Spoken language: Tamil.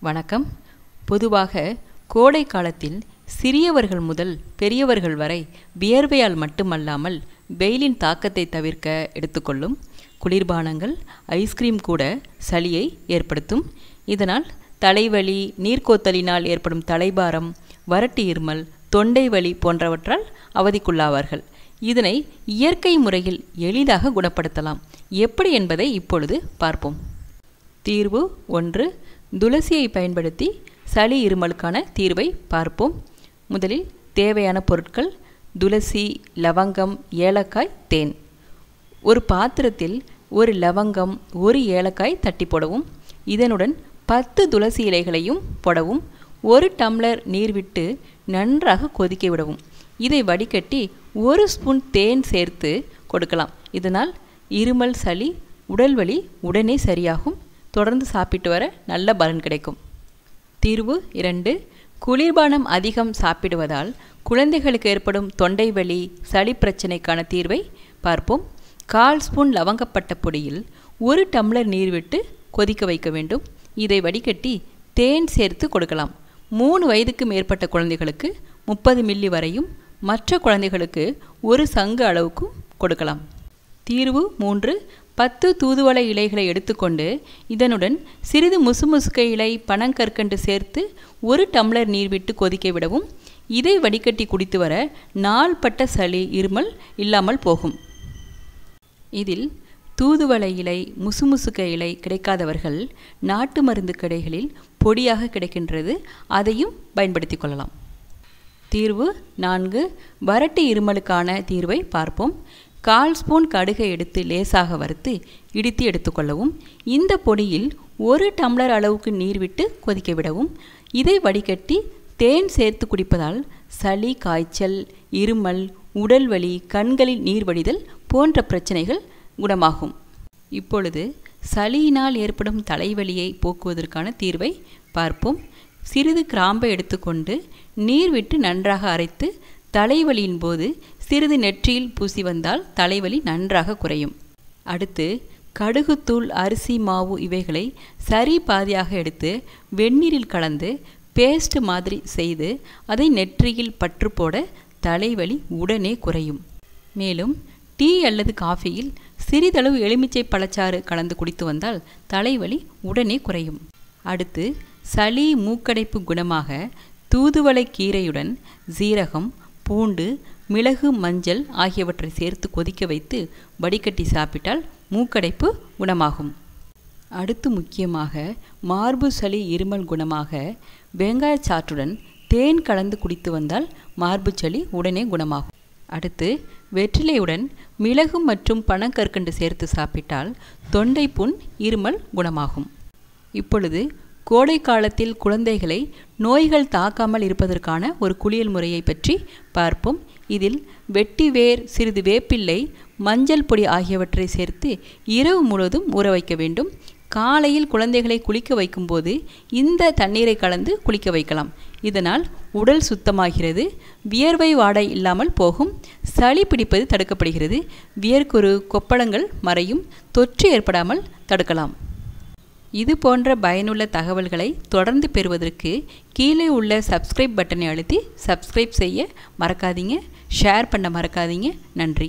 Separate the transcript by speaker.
Speaker 1: வணக்கம். பொதுவாக கோடை காலத்தில் சிறியவர்கள் முதல் பெரியவர்கள் வரை வியர்வையால் மட்டுமல்லாமல் வெயிலின் தாக்கத்தை தவிர்க்க எடுத்துக்கொள்ளும் குளிர்பானங்கள் ஐஸ்கிரீம் கூட சளியை ஏற்படுத்தும். இதனால் தலைவலி நீர்க்கோத்தலினால் ஏற்படும் தலைபாரம் வறட்டு இருமல் தொண்டை வலி போன்றவற்றால் அவதிக்குள்ளாவார்கள். இதனை இயற்கை முறையில் எளிதாக குணப்படுத்தலாம். எப்படி என்பதை இப்பொழுது பார்ப்போம். தீர்வு ஒன்று துளசியை பயன்படுத்தி சளி இருமலுக்கான தீர்வை பார்ப்போம். முதலில் தேவையான பொருட்கள் துளசி லவங்கம் ஏலக்காய் தேன். ஒரு பாத்திரத்தில் ஒரு லவங்கம் ஒரு ஏலக்காய் தட்டி போடவும். இதனுடன் பத்து துளசி இலைகளையும் போடவும். ஒரு டம்ளர் நீர் விட்டு நன்றாக கொதிக்க விடவும். இதை வடிகட்டி ஒரு ஸ்பூன் தேன் சேர்த்து கொடுக்கலாம். இதனால் இருமல் சளி உடல்வலி உடனே சரியாகும். தொடர்ந்து சாப்பிட்டு வர நல்ல பலன் கிடைக்கும். தீர்வு இரண்டு. குளிர்பானம் அதிகம் சாப்பிடுவதால் குழந்தைகளுக்கு ஏற்படும் தொண்டை வலி சளி பிரச்சனைக்கான தீர்வை பார்ப்போம். கால் ஸ்பூன் லவங்கப்பட்ட பொடியில் ஒரு டம்ளர் நீர் விட்டு கொதிக்க வைக்க வேண்டும். இதை வடிகட்டி தேன் சேர்த்து கொடுக்கலாம். மூணு வயதுக்கு மேற்பட்ட குழந்தைகளுக்கு முப்பது மில்லி வரையும் மற்ற குழந்தைகளுக்கு ஒரு சங்கு அளவுக்கும் கொடுக்கலாம். தீர்வு மூன்று. பத்து தூதுவளை இலைகளை எடுத்துக்கொண்டு இதனுடன் சிறிது முசுமுசுக்க இலை பனங்கற்கண்டு சேர்த்து ஒரு டம்ளர் நீர் விட்டு கொதிக்க விடவும் இதை வடிகட்டி குடித்து வர நாள்பட்ட சளி இருமல் இல்லாமல் போகும். இதில் தூதுவளை இலை முசுமுசுக்க இலை கிடைக்காதவர்கள் நாட்டு மருந்து கடைகளில் பொடியாக கிடைக்கின்றது அதையும் பயன்படுத்தி கொள்ளலாம். தீர்வு நான்கு. வறட்டு இருமலுக்கான தீர்வை பார்ப்போம். கால் ஸ்பூன் கடுகை எடுத்து லேசாக வறுத்து இடித்து எடுத்துக்கொள்ளவும் இந்த பொடியில் ஒரு டம்ளர் அளவுக்கு நீர் விட்டு கொதிக்க விடவும். இதை வடிகட்டி தேன் சேர்த்து குடிப்பதால் சளி காய்ச்சல் இருமல் உடல் வலி கண்களில் நீர் வடிதல் போன்ற பிரச்சனைகள் குணமாகும். இப்பொழுது சளியினால் ஏற்படும் தலைவலியை போக்குவதற்கான தீர்வை பார்ப்போம். சிறிது கிராம்பை எடுத்துக்கொண்டு நீர் விட்டு நன்றாக அரைத்து தலைவலியின் போது சிறிது நெற்றியில் பூசி வந்தால் தலைவலி நன்றாக குறையும். அடுத்து கடுகுத்தூள் அரிசி மாவு இவைகளை சரி பாதியாக எடுத்து வெந்நீரில் கலந்து பேஸ்ட் மாதிரி செய்து அதை நெற்றியில் பற்று போட தலைவலி உடனே குறையும். மேலும் டீ அல்லது காஃபியில் சிறிதளவு எலுமிச்சை பழச்சாறு கலந்து குடித்து வந்தால் தலைவலி உடனே குறையும். அடுத்து சளி மூக்கடைப்பு குணமாக தூதுவளை கீரையுடன் சீரகம் பூண்டு மிளகு மஞ்சள் ஆகியவற்றை சேர்த்து கொதிக்க வைத்து வடிகட்டி சாப்பிட்டால் மூக்கடைப்பு குணமாகும். அடுத்து முக்கியமாக மார்பு சளி இருமல் குணமாக வெங்காயச்சாற்றுடன் தேன் கலந்து குடித்து வந்தால் மார்பு சளி உடனே குணமாகும். அடுத்து வெற்றிலையுடன் மிளகு மற்றும் பனங்கற்கண்டு சேர்த்து சாப்பிட்டால் தொண்டை புண் இருமல் குணமாகும். இப்பொழுது கோடை காலத்தில் குழந்தைகளை நோய்கள் தாக்காமல் இருப்பதற்கான ஒரு குளியல் முறையை பற்றி பார்ப்போம். இதில் வெட்டி வேர் சிறிது வேப்பிள்ளை மஞ்சள் பொடி ஆகியவற்றை சேர்த்து இரவு முழுவதும் ஊற வைக்க வேண்டும். காலையில் குழந்தைகளை குளிக்க வைக்கும்போது இந்த தண்ணீரை கலந்து குளிக்க வைக்கலாம். இதனால் உடல் சுத்தமாகிறது வியர்வை வாடை இல்லாமல் போகும். சளி பிடிப்பது தடுக்கப்படுகிறது. வியர்க்குரு கொப்பளங்கள் மறையும். தொற்று ஏற்படாமல் தடுக்கலாம். இது போன்ற பயனுள்ள தகவல்களை தொடர்ந்து பெறுவதற்கு கீழே உள்ள சப்ஸ்கிரைப் பட்டனை அழுத்தி சப்ஸ்கிரைப் செய்ய மறக்காதீங்க. ஷேர் பண்ண மறக்காதீங்க. நன்றி.